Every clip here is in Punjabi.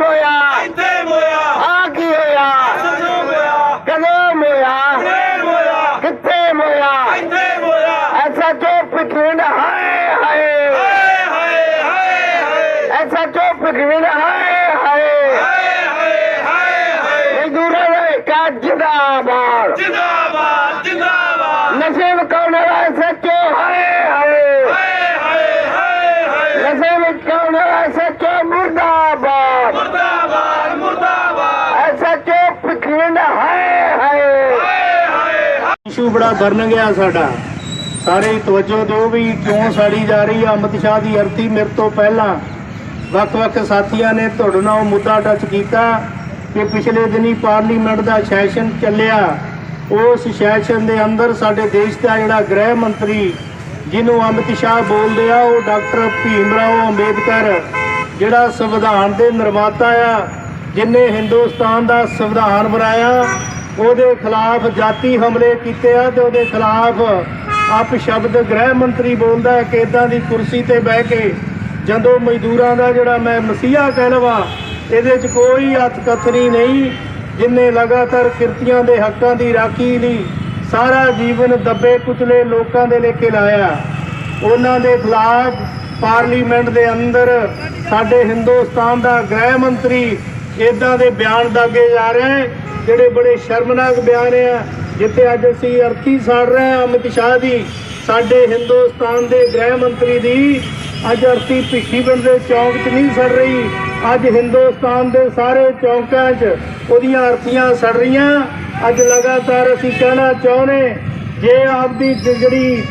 ਮੋਇਆ ਇੱਥੇ ਮੋਇਆ ਆ ਕੀ ਹੋਇਆ? ਸਜੋ ਮੋਇਆ ਕਦੋਂ ਮੋਇਆ ਫੇਰ ਮੋਇਆ ਕਿੱਥੇ ਮੋਇਆ ਐਸਾ ਜੋ ਪਿਕਵਿੰਡ ਹਾਏ ਹਾਏ? ਇਸ਼ੂ ਬੜਾ ਬਰਨ ਗਿਆ ਸਾਡਾ। ਸਾਰੇ ਤਵੱਜੋ ਦਿਓ ਵੀ ਕਿਉਂ ਸਾੜੀ ਜਾ ਰਹੀ ਆ? ਅਮਿਤ ਸ਼ਾਹ ਦੀ ਅਰਥੀ ਮੇਰੇ ਤੋਂ ਪਹਿਲਾਂ। ਵੱਖ-ਵੱਖ ਸਾਥੀਆਂ ਨੇ ਤੁਹਾਡੇ ਨਾਲ ਮੁੱਦਾ ਟੱਚ ਕੀਤਾ ਕਿ ਪਿਛਲੇ ਦਿਨੀ ਪਾਰਲੀਮੈਂਟ ਦਾ ਸੈਸ਼ਨ ਚੱਲਿਆ। ਉਸ ਸੈਸ਼ਨ ਦੇ ਅੰਦਰ ਸਾਡੇ ਦੇਸ਼ ਦਾ ਜਿਹੜਾ ਗ੍ਰਹਿ ਮੰਤਰੀ ਜਿਹਨੂੰ ਅਮਿਤ ਸ਼ਾਹ ਬੋਲਦੇ ਆ, ਉਹ ਡਾਕਟਰ ਭੀਮ ਰਾਓ ਅੰਬੇਦਕਰ, ਜਿਹੜਾ ਸੰਵਿਧਾਨ ਦੇ ਨਿਰਮਾਤਾ ਆ, ਜਿਨੇ ਹਿੰਦੁਸਤਾਨ ਦਾ ਸੰਵਿਧਾਨ ਬਣਾਇਆ ਉਹਦੇ ਖਿਲਾਫ ਜਾਤੀ ਹਮਲੇ ਕੀਤੇ ਆ ਤੇ ਉਹਦੇ ਖਿਲਾਫ ਆਪ ਸ਼ਬਦ ਗ੍ਰਹਿ ਮੰਤਰੀ ਬੋਲਦਾ ਹੈ ਕਿ ਇਦਾਂ ਦੀ ਕੁਰਸੀ ਤੇ ਬਹਿ ਕੇ ਜਦੋਂ ਮਜ਼ਦੂਰਾਂ ਦਾ ਜਿਹੜਾ ਮੈਂ ਮਸੀਹਾ ਕਹਿ ਲਵਾਂ ਇਹਦੇ 'ਚ ਕੋਈ ਹੱਥ ਨਹੀਂ ਜਿਨੇ ਲਗਾਤਾਰ ਕਿਰਤੀਆਂ ਦੇ ਹੱਕਾਂ ਦੀ ਰਾਖੀ ਲਈ ਸਾਰਾ ਜੀਵਨ ਦੱਬੇ ਕੁਚਲੇ ਲੋਕਾਂ ਦੇ ਲੈ ਕੇ ਲਾਇਆ। ਉਹਨਾਂ ਦੇ ਖਿਲਾਫ ਪਾਰਲੀਮੈਂਟ ਦੇ ਅੰਦਰ ਸਾਡੇ ਹਿੰਦੁਸਤਾਨ ਦਾ ਗ੍ਰਹਿ ਮੰਤਰੀ ਇਦਾਂ ਦੇ ਬਿਆਨ ਦਾਗੇ ਜਾ ਰਹੇ। ਹੈ, ਜਿਹੜੇ ਬੜੇ ਸ਼ਰਮਨਾਕ ਬਿਆਨ ਆ, ਜਿੱਥੇ ਅੱਜ ਅਸੀਂ ਅਰਥੀ ਸਾੜ ਰਹੇ ਹਾਂ, ਅਮਿਤ ਸ਼ਾਹ ਦੀ, ਸਾਡੇ ਹਿੰਦੁਸਤਾਨ ਦੇ ਗ੍ਰਹਿ ਮੰਤਰੀ ਦੀ, ਅੱਜ ਅਰਥੀ ਭਿੱਖੀਵਿੰਡ ਦੇ ਚੌਂਕ 'ਚ ਨਹੀਂ ਸੜ ਰਹੀ। ਅੱਜ ਹਿੰਦੁਸਤਾਨ ਦੇ ਸਾਰੇ ਚੌਂਕਾਂ 'ਚ ਉਹਦੀਆਂ ਅਰਥੀਆਂ ਸੜ ਰਹੀਆਂ। ਅੱਜ ਲਗਾਤਾਰ ਅਸੀਂ ਕਹਿਣਾ ਚਾਹੁੰਦੇ, ਜੇ ਆਪਦੀ ਜਿਹੜੀ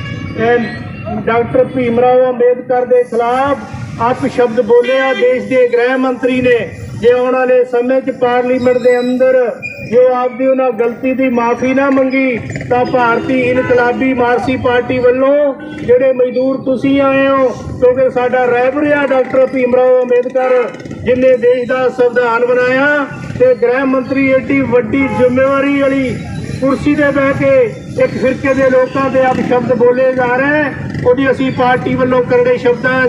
ਡਾਕਟਰ ਭੀਮ ਰਾਓ ਅੰਬੇਦਕਰ ਦੇ ਖਿਲਾਫ ਆਪ ਸ਼ਬਦ ਬੋਲਿਆ ਦੇਸ਼ ਦੇ ਗ੍ਰਹਿ ਮੰਤਰੀ ਨੇ, ਜੇ ਆਉਣ ਵਾਲੇ ਸਮੇਂ 'ਚ ਪਾਰਲੀਮੈਂਟ ਦੇ ਅੰਦਰ ਜੋ ਆਪਦੀ ਉਹਨਾਂ ਗਲਤੀ ਦੀ ਮਾਫੀ ਨਾ ਮੰਗੀ, ਤਾਂ ਭਾਰਤੀ ਇਨਕਲਾਬੀ ਮਾਰਸੀ ਪਾਰਟੀ ਵੱਲੋਂ ਜਿਹੜੇ ਮਜ਼ਦੂਰ ਤੁਸੀਂ ਆਏ ਹੋ, ਕਿਉਂਕਿ ਸਾਡਾ ਰਹਿਬਰ ਡਾਕਟਰ ਭੀਮ ਰਾਓ ਅੰਬੇਦਕਰ, ਜਿਨੇ ਦੇਸ਼ ਦਾ ਸੰਵਿਧਾਨ ਬਣਾਇਆ ਤੇ ਗ੍ਰਹਿ ਮੰਤਰੀ ਏਡੀ ਵੱਡੀ ਜ਼ਿੰਮੇਵਾਰੀ ਵਾਲੀ ਕੁਰਸੀ ਤੇ ਬਹਿ ਕੇ ਇੱਕ ਫਿਰਕੇ ਦੇ ਲੋਕਾਂ ਦੇ ਆਪ ਸ਼ਬਦ ਬੋਲੇ ਜਾ ਰਹੇ ਉਹਦੀ ਅਸੀਂ ਪਾਰਟੀ ਵੱਲੋਂ ਕਰੜੇ ਸ਼ਬਦਾਂ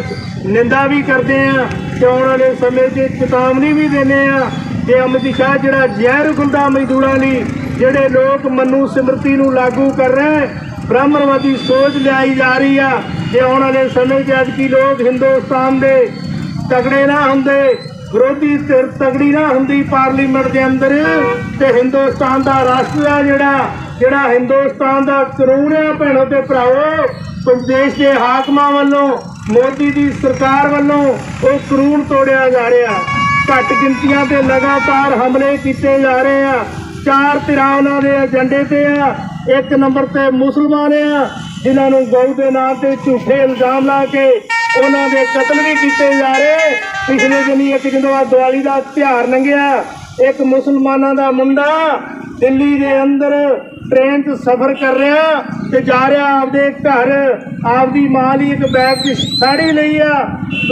ਨਿੰਦਾ ਵੀ ਕਰਦੇ ਆ ਤੇ ਆਉਣ ਵਾਲੇ ਸਮੇਂ 'ਚ ਚੇਤਾਵਨੀ ਵੀ ਦਿੰਦੇ ਆ ਕਿ ਅਮਿਤ ਸ਼ਾਹ ਜਿਹੜਾ ਜ਼ਹਿਰ ਗੁੰਦਾ ਮਜ਼ਦੂਰਾਂ ਲਈ ਜਿਹੜੇ ਲੋਕ ਮਨੂ ਸਿਮਰਤੀ ਨੂੰ ਲਾਗੂ ਕਰ ਰਹੇ ਹੈ, ਬ੍ਰਾਹਮਣਵਾਦੀ ਸੋਚ ਲਿਆਈ ਜਾ ਰਹੀ ਆ ਜੇ ਆਉਣ ਵਾਲੇ ਸਮੇਂ 'ਚ ਅੱਜ ਕੀ ਲੋਕ ਹਿੰਦੁਸਤਾਨ ਦੇ ਤਗੜੇ ਨਾ ਹੁੰਦੇ ਵਿਰੋਧੀ ਧਿਰ ਤਗੜੀ ਨਾ ਹੁੰਦੀ ਪਾਰਲੀਮੈਂਟ ਦੇ ਅੰਦਰ ਤੇ ਹਿੰਦੁਸਤਾਨ ਦਾ ਰਾਸ਼ਟਰ ਆ ਜਿਹੜਾ ਜਿਹੜਾ ਹਿੰਦੁਸਤਾਨ ਦਾ ਕਾਨੂੰਨ ਆ ਭੈਣੋ ਤੇ ਭਰਾਵੋ ਪ੍ਰਦੇਸ਼ ਦੇ ਹਾਕਮਾਂ ਵੱਲੋਂ ਮੋਦੀ ਦੀ ਸਰਕਾਰ ਵੱਲੋਂ ਉਹ ਕਾਨੂੰਨ ਤੋੜਿਆ ਜਾ ਰਿਹਾ। ਘੱਟ ਗਿਣਤੀਆਂ ਤੇ ਲਗਾਤਾਰ ਹਮਲੇ ਕੀਤੇ ਜਾ ਰਹੇ ਆ। ਚਾਰ ਧਿਰਾਂ ਉਹਨਾਂ ਦੇ ਏਜੰਡੇ ਤੇ ਆ। ਇੱਕ ਨੰਬਰ ਤੇ ਮੁਸਲਮਾਨ ਆ, ਜਿਨ੍ਹਾਂ ਨੂੰ ਗਊ ਦੇ ਨਾਂ ਤੇ ਝੂਠੇ ਇਲਜ਼ਾਮ ਲਾ ਕੇ ਉਹਨਾਂ ਦੇ ਕਤਲ ਵੀ ਕੀਤੇ ਜਾ ਰਹੇ। ਪਿਛਲੇ ਦਿਨੀ ਇੱਕ ਜਦੋਂ ਆ ਦੀਵਾਲੀ ਦਾ ਤਿਉਹਾਰ ਲੰਘਿਆ, ਇੱਕ ਮੁਸਲਮਾਨਾਂ ਦਾ ਮੁੰਡਾ ਦਿੱਲੀ ਦੇ ਅੰਦਰ ਟ੍ਰੇਨ 'ਚ ਸਫ਼ਰ ਕਰ ਰਿਹਾ ਤੇ ਜਾ ਰਿਹਾ ਆਪਦੇ ਘਰ। ਆਪਦੀ ਮਾਂ ਲਈ ਇੱਕ ਬੈਗ 'ਚ ਸਾੜੀ ਲਈ ਆ।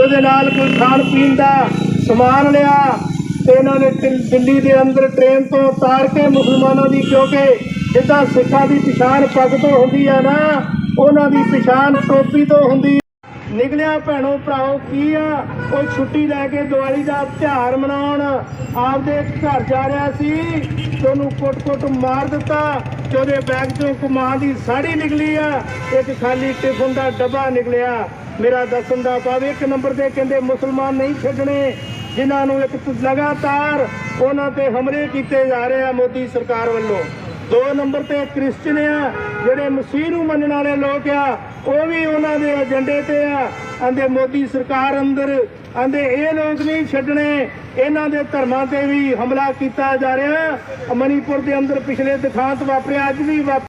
ਉਹਦੇ ਨਾਲ ਕੋਈ ਖਾਣ ਪੀਣ ਦਾ ਸਮਾਨ ਲਿਆ ਤੇ ਇਹਨਾਂ ਨੇ ਦਿੱਲੀ ਦੇ ਅੰਦਰ ਟ੍ਰੇਨ ਤੋਂ ਉਤਾਰ ਕੇ ਮੁਸਲਮਾਨਾਂ ਦੀ ਕਿਉਂਕਿ ਜਿੱਦਾਂ ਸਿੱਖਾਂ ਦੀ ਪਛਾਣ ਪੱਗ ਤੋਂ ਹੁੰਦੀ ਆ ਨਾ, ਉਹਨਾਂ ਦੀ ਪਛਾਣ ਟੋਪੀ ਤੋਂ ਹੁੰਦੀ ਨਿਕਲਿਆ ਭੈਣੋ ਭਰਾਓ, ਕੀ ਆ? ਉਹ ਛੁੱਟੀ ਲੈ ਕੇ ਦੀਵਾਲੀ ਦਾ ਤਿਉਹਾਰ ਮਨਾਉਣ ਆਪਦੇ ਘਰ ਜਾ ਰਿਹਾ ਸੀ ਤੇ ਉਹਨੂੰ ਕੁੱਟ-ਕੁੱਟ ਮਾਰ ਦਿੱਤਾ ਤੇ ਉਹਦੇ ਬੈਗ ਚੋਂ ਇੱਕ ਦੀ ਸਾੜੀ ਨਿਕਲੀ ਆ, ਇੱਕ ਖਾਲੀ ਟਿਫਨ ਦਾ ਡੱਬਾ ਨਿਕਲਿਆ। ਮੇਰਾ ਦੱਸਣ ਦਾ ਭਾਵ ਇੱਕ ਨੰਬਰ ਤੇ ਕਹਿੰਦੇ ਮੁਸਲਮਾਨ ਨਹੀਂ ਛੱਡਣੇ ਜਿਨ੍ਹਾਂ ਨੂੰ ਇੱਕ ਲਗਾਤਾਰ ਉਹਨਾਂ ਤੇ ਹਮਲੇ ਕੀਤੇ ਜਾ ਰਹੇ ਆ ਮੋਦੀ ਸਰਕਾਰ ਵੱਲੋਂ। ਦੋ ਨੰਬਰ ਤੇ ਕ੍ਰਿਸਚਨ ਆ, ਜਿਹੜੇ ਮਸੀਹ ਨੂੰ ਮੰਨਣ ਵਾਲੇ ਲੋਕ ਆ, ਉਹ ਵੀ ਉਹਨਾਂ ਦੇ ਏਜੰਡੇ ਤੇ ਆ। ਆਂਦੇ ਮੋਦੀ ਸਰਕਾਰ ਅੰਦਰ, ਆਂਦੇ ਇਹ ਲੋਕ ਨਹੀਂ ਛੱਡਣੇ, ਇਹਨਾਂ ਦੇ ਧਰਮਾਂ ਤੇ ਵੀ ਹਮਲਾ ਕੀਤਾ ਜਾ ਰਿਹਾ। ਮਨੀਪੁਰ ਦੇ ਅੰਦਰ ਪਿਛਲੇ ਦਿਖਾਂਤ ਵਾਪਰਿਆ ਅੱਜ ਵੀ ਵਾਪ-